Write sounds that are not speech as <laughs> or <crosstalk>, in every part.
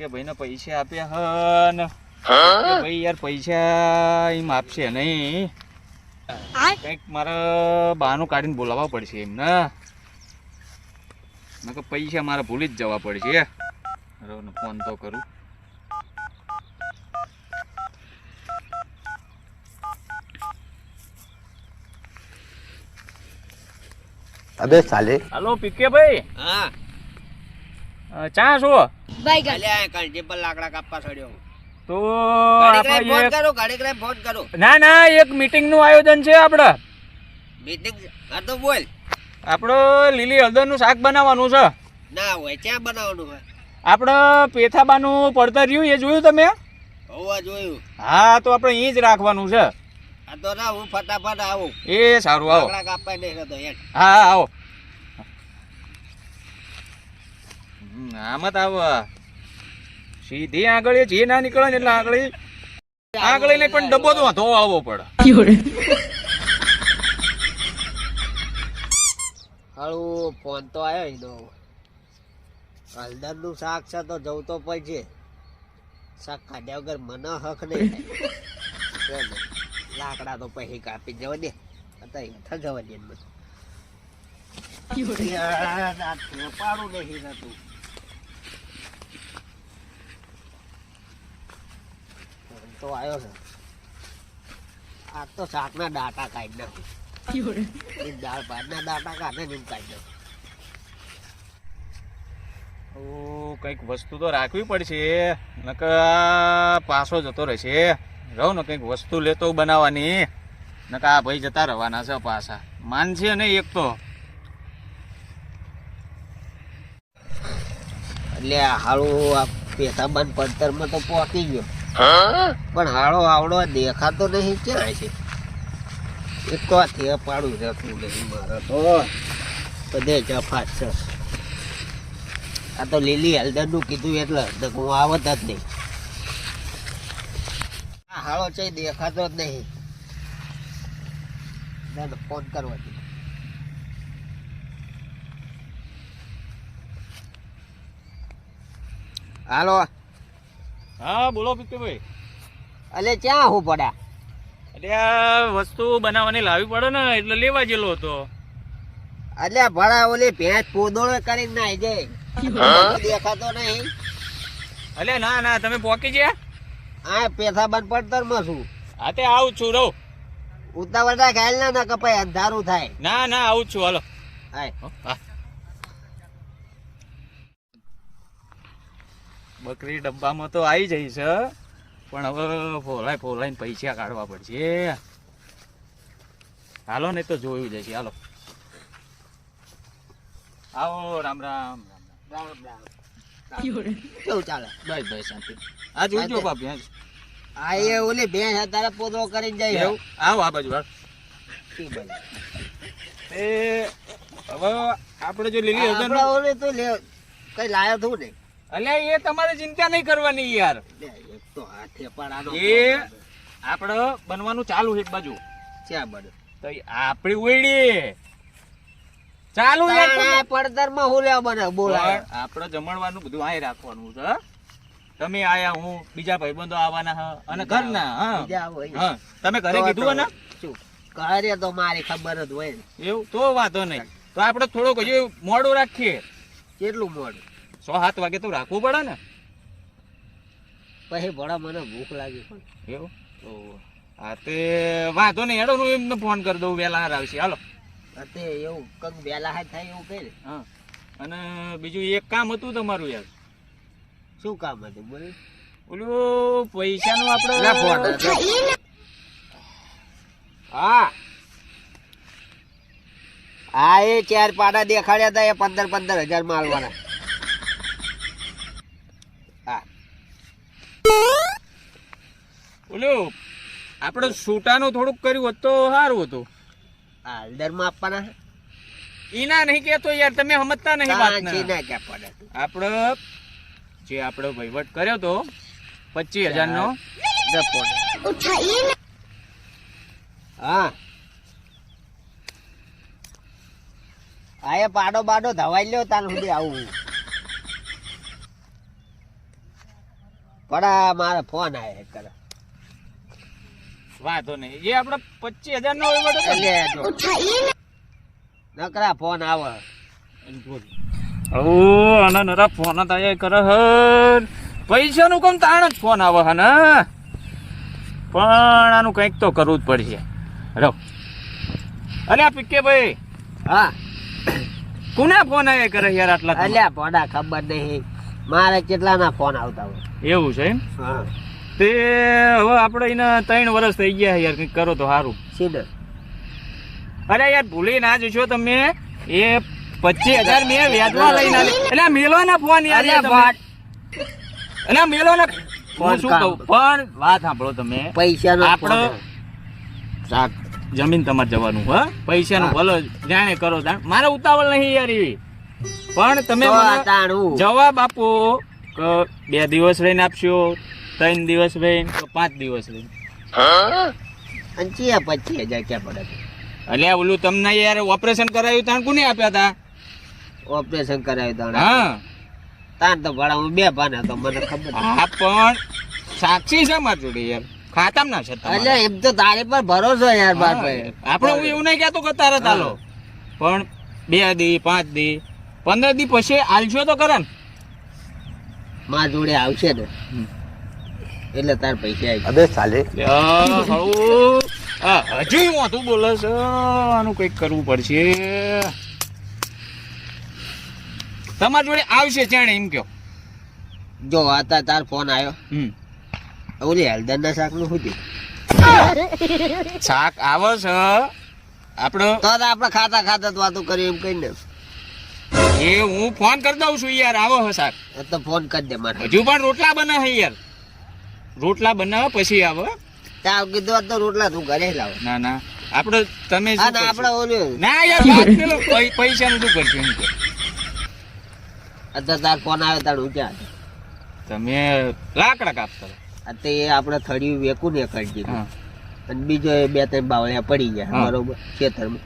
કે ભાઈને પૈસા આપ્યા હન. ભાઈ યાર પૈસા એમ આપશે નહીં. કંઈક મારે બહાનું કાઢીને બોલાવવા પડશે એમને નકર પૈસા મારે ભૂલી જ જવા પડશે. ફોન તો કરું. અબે સાલે. હાલો પીકે ભાઈ. હા. ચા છો અલ્યા કલજી પર લાકડા કાપવા છોડ્યો તો ઘડીક ફોન આપણે ઘડીક રહીને ફોન કરું. ના ના એક મીટિંગનું આયોજન છે આપણે મીટિંગ હા તો બોલ. આપણે લીલી હળદરનું શાક બનાવવાનું છે. ના હોય ક્યાં બનાવવાનું હોય? આપણે પેથાબાનું પડતર રહ્યું એ જોયું તમે? હોવા જોયું. હા તો આપણે અહીં જ રાખવાનું છે. આ તો ના હું ફટાફટ આવું. એ સારું આવો. લાકડા કાપવા નહીં હા આવો. આમાં તો સીધી આગળ જે ના નીકળે ને એટલે આગળ આગળ નહીં પણ ડબ્બો તો વાંધો આવવો પડે. હારું ફોન તો આવ્યો એનો હળદરનું શાક છે તો જવું તો પડશે. શાક ખાધ્યા વગર મને હક નહીં ને. લાકડા તો પછી કાપી જવા દે. અત્યારે હેઠા જવા દે યાર, આ નહીં રહેતું. તો આવ્યો છે. આ તો શાકના દાટા કાઢી નાખું. દાળ ભાતના દાટા કાઢે ને એમ કાઢી નાખું. કંઈક વસ્તુ તો રાખવી પડશે. નક આ પાછો જતો રહેશે. રહું ને કંઈક વસ્તુ લેતો બનાવવાની. નક આ ભાઈ જતા રહેવાના છે પાછા. માનશે ને એક તો. એટલે આ હાળો આ પેથાબંધ પડતરમાં તો પહોંચી ગયો. પણ હાળો આવડો દેખાતો નહીં ક્યાં છે? એક તો આ થેપાડું રહેતું નહીં મારે તો. બધે જફાત છે. આ તો લીલી હળદરનું કીધું એટલે હું આવત જ નહીં. આ હાળો છે દેખાતો જ નહીં. ફોન કરવા. હાલો. હા બોલો ભાઈ અલે ક્યાં હું પડ્યા એટલે આ વસ્તુ બનાવવાની લાવવી પડે ને એટલે લેવા ગયેલો હતો. એટલે ભણા ઓલી ભેંસ પોદોળે કરીને નાઈ જાય દેખાતો નહીં. એટલે ના ના તમે પોકી ગયા? આ પેથા બંધ પડતરમાં છું હા તે આવું જ છું રહો. ઉતાવળા ખાયલ ના ના કપાય અંધારું થાય? ના ના આવું જ છું હાલો. હાય. હો, બકરી ડબ્બામાં તો આવી જઈ છે પણ હવે ફોલાય ફોલાઈને પૈસા કાઢવા પડશે. હાલો ને તો જોયું જશે. હાલો. આવો રામ રામ રામ રામ. રામ કેવું ચાલે? બસ બસ શાંતિ. આ જોજો બાપ. આ એ ઓલી ભેંસ તારા પોતો કરીને જાય એવું? આવો આ બાજુ એ હવે આપણે જો લીલી ઓલી તો લે કઈ લાયો થયું ને અલ્યા એ તમારે ચિંતા નહીં કરવાની યાર. તો એ આપણે બનવાનું ચાલુ છે એક બાજુ. બને તો આપણી ઓયડી ચાલુ છે માં હું લેવા બને? બોલા પણ આપણે જમણવાનું બધું આય રાખવાનું છે તમે આયા હું બીજા ભાઈબંધો આવવાના હ? અને ઘરના હા? તમે ઘરે કીધું ને ઘરે તો મારી ખબર જ હોય એવું? તો વાંધો નહીં. તો આપણે થોડુંક હજી મોડું રાખીએ. કેટલું મોડું? સો સાત વાગે તો રાખવું પડે ને. પછી ભણા મને ભૂખ લાગી. પણ એવું? હા તે વાંધો નહીં હેડો હું એમને ફોન કરી દઉં વહેલા હાર આવશે. હાલો. તે એવું કંઈક વહેલા હાથ થાય એવું કહે હા. અને બીજું એક કામ હતું તમારું યાર. શું કામ હતું બોલ? ઓલું પૈસાનું આપણે હા. હા એ ચાર પાડા દેખાડ્યા હતા એ પંદર પંદર હજાર હા ઓલું આપણે સૂટાનું થોડુંક કર્યું હોત તો સારું હતું. હાલદરમાં આપવાના એના નહીં કેતો યાર તમે સમજતા નહીં વાત આપણે જે આપણે વહીવટ કર્યો તો પચીસ હજાર નો હા. એ પાડો બાડો ધવાઈ લ્યો તાર સુધી આવું પડા મારે ફોન આયા કરે. વાંધો નહીં. એ આપણે પચીસ હજાર નો. નકરા ફોન આવે. ઓ આના નરા ફોન તાય કરે હન પૈસા નું કેમ તાણ જ ફોન આવે હન પણ આનું કંઈક તો કરવું જ પડશે. રહો અરે આ પીકે ભાઈ. હા. કોના ફોન આયા કરે યાર આટલા? અલ્યા પોડા ખબર નહીં. મારે કેટલાના ફોન આવતા હોય? એવું છે એમ? હા. તે હવે આપણે એના ત્રણ વર્ષ થઈ ગયા યાર કંઈક કરો તો સારું સીડર. અરે યાર ભૂલી ના જશો તમે. એ પચીસ હજાર મેં વ્યાજમાં લઈને એટલે મેલો ને ફોન યાર એટલે મેલો ને ફોન શું કહું? પણ વાત સાંભળો તમે. પૈસા આપણો જમીન તમારે જવાનું હા? પૈસાનું. ભલો જાણે કરો જાણ. મારે ઉતાવળ નહીં યાર એવી. પણ તમે. જવાબ આપો કે બે દિવસ રહીને આપશો. ત્રણ દિવસ ભાઈ તો પાંચ દિવસ ભાઈ અને ચિયા પચીસ હજાર ક્યાં પડે? એટલે ઓલું તમને યાર ઓપરેશન કરાયું તાણ કોને આપ્યા હતા ઓપરેશન કરાવ્યું તાણ. હા. તાણ તો ભાડા હું બે ભાન હતો મને ખબર હા પણ સાક્ષી છે મારી જોડે યાર. ખાતામ ના છે એટલે એમ તો તારી પર ભરોસો યાર હા, આપણે હું એવું નહીં કહેતો કે તારે ચાલો પણ બે દી પાંચ દી પંદર દી પછી આલશો તો કરે ને. મારા જોડે આવશે ને. એટલે તાર પૈસા આવી. અબે તું આ હજી મોટું બોલે છે આનું કંઈક કરવું પડશે. તમારી જોડે આવશે જાણે એમ કયો. જો આતા તાર ફોન આવ્યો. હમ. ઓલી હળદર ના શાકનું શું થયું? શાક આવે છે. આપણો તો તો આપણે ખાતા ખાતા વાતો કરી એમ કઈ ને એ હું ફોન કરી દઉં છું યાર આવો હે શાક. તો ફોન કરી દે મારે. હજુ પણ રોટલા બના હે યાર. રોટલા બનાવે પછી આવે. ત્યાં કીધું તો રોટલા તું ઘરે લાવ. ના ના. આપણે તમે આપણે ઓલું. ના યાર પેલો પૈસા નું શું કરશું અત્યારે તાર ફોન આવે તાર ઉચા તમે લાકડા કાપતા. તે આપણે થળિયું વેકું ને કરી દીધું અને બીજો એ બે ત્રણ બાવળિયા પડી ગયા. બરોબર ખેતરમાં.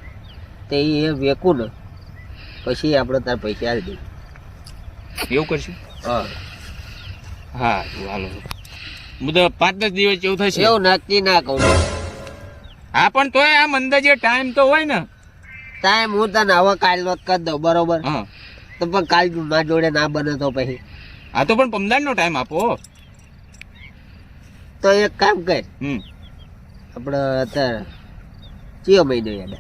તે એ વેકું ને પછી આપણે તાર પૈસા આપી દઈએ. એવું કરશું? હા. હા હાલો. બધા પાંચ દસ દિવસ જેવું થશે. એવું નક્કી ના કહું હા પણ તોય આમ અંદર જે ટાઈમ તો હોય ને. ટાઈમ હું તને હવે કાલ નો કરી દઉં બરોબર? હા. તો પણ કાલ ના જોડે ના બને તો પછી. આ તો પણ પમદાન નો ટાઈમ આપો. તો એક કામ કર. હમ. આપણે અત્યારે કયો મહિનો યાદ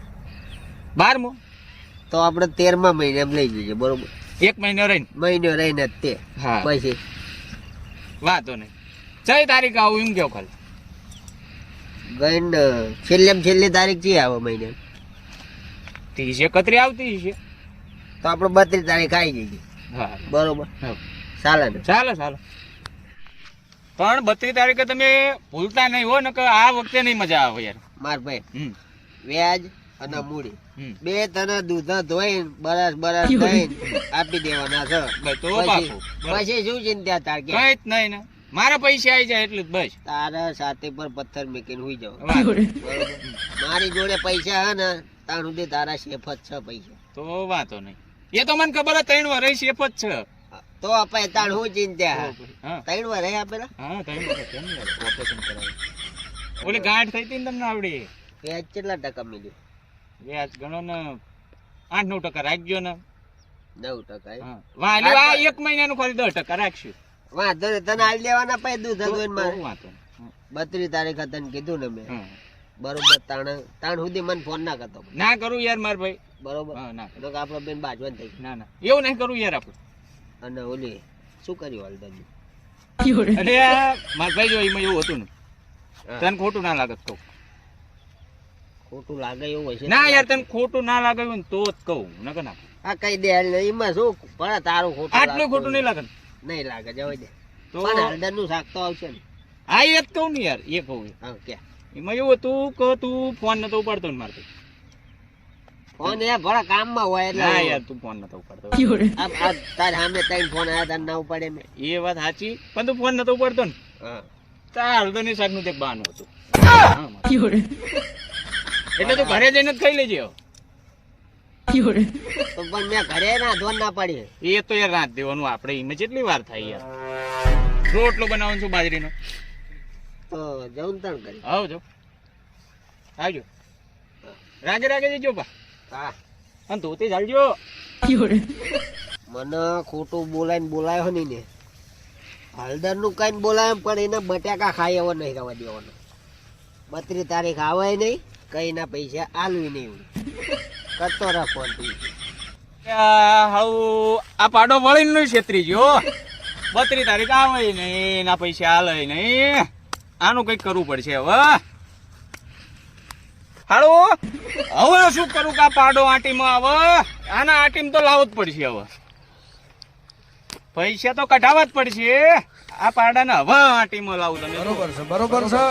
બારમો. તો આપણે તેરમા મહિને એમ લઈ જઈએ બરોબર? એક મહિનો રહીને. મહિનો રહીને તે. હા. પછી? વાંધો નહીં. ચઈ તારીખ આવું એમ કયો ખાલી? ગઈ છેલ્લે છેલ્લી તારીખ છે આવો મહિને. ત્રીસ એકત્રી આવતી છે તો આપણે બત્રીસ તારીખ આવી જઈએ હા. બરોબર. ચાલે ને. ચાલો ચાલો. પણ બત્રીસ તારીખે તમે ભૂલતા નહીં હો ને કે આ વખતે નહીં મજા આવે યાર. માર ભાઈ વ્યાજ અને મૂડી. બે તને દૂધ ધોઈને બરસ બરસ <laughs> દઈને આપી દેવાના છે. પછી શું ચિંતા તાર કઈ જ નહીં ને. મારા પૈસા આવી જાય એટલું બસ. તારા સાથે પર પથ્થર મેકીને હોઈ જાવ મારી જોડે પૈસા હે ને તાણ સુધી તારા શેફ જ છે પૈસા. તો વાંધો નહીં. એ તો મને ખબર હે ત્રણ વર્ષ શેફ જ છે. તો અપાય તાણ હું ચિંતા ત્રણ વાર આપેલા હા ત્રણ વર્ષ કેમ ઓપરેશન કરાવ્યું ઓલી ગાંઠ થઈ હતી ને તમને આવડી? વ્યાજ કેટલા ટકા મળ્યું? વ્યાજ ગણો ને આઠ નવ ટકા રાખજો ને. નવ ટકા? વાલી આ એક મહિનાનું ખાલી દસ ટકા રાખશું. વાંધો તને આલી લેવાના પૈ દૂધ ધોઈને મારે. બત્રીસ તારીખ તને કીધું ને મેં. બરોબર તાણ તાણ સુધી મને ફોન ના કરતો. ના કરું યાર માર ભાઈ. બરોબર. ના તો આપણો બેન બાજવાન થઈ ના ના. એવું નહીં કરું યાર આપણે. અને ઓલી શું કર્યું આ માર ભાઈ જો એમાં એવું હતું ને. તને ખોટું ના લાગે કહું. ખોટું લાગે એવું હશે ના યાર તને ખોટું ના લાગે તો જ કહું. નકર ના. આ કઈ દે એમાં શું? પણ તારું ખોટું આટલું ખોટું નહીં લાગે. નહીં લાગે જવા દે. તો પણ શાક તો આવશે ને. આ એ જ કહું ને યાર એ કહું હા એમાં એવું હતું કે તું ફોન નતો ઉપાડતો ને મારતો ફોન એ ભલા કામમાં હોય એટલે ના યાર તું ફોન નતો ઉપાડતો. આ આ તાર સામે ત્રણ ફોન તાર ના ઉપાડે મેં. એ વાત સાચી પણ તું ફોન નતો ઉપાડતો ને. હા. તાર હળદરની શાકનું તે બહાનું હતું. એટલે તું ઘરે જઈને જ ખાઈ લેજે પણ મેં ઘરે ના ધોન ના પાડી. એ તો યાર રાત દેવાનું આપણે એમાં કેટલી વાર થાય યાર. રોટલો બનાવવાનો છું બાજરીનો. તો જવું તણ કરી આવજો આવજો. રાગે રાગે જજો પા હા. અને ધોતી ચાલજો. મને ખોટું બોલાઈને બોલાયો નહીં ને. હળદરનું કઈ બોલાય પણ એને બટાકા ખાઈ એવો નહીં રવા દેવાનો. બત્રીસ તારીખ આવે નહીં કઈ ના પૈસા આલવી નહીં. કરતો રાખો હાઉ આ પાડો વળીને છેતરી ગયો. બત્રી તારીખ આવે નહીં ના પૈસા હાલે નહીં. આનું કંઈક કરવું પડશે હવે. હાલો હવે શું કરું કે આ પાડો આંટીમાં આવે આના આંટીમાં તો લાવવું જ પડશે હવે. પૈસા તો કઢાવવા જ પડશે. આ પાડાને હવે આંટીમાં લાવું તમે. બરોબર છે બરોબર છે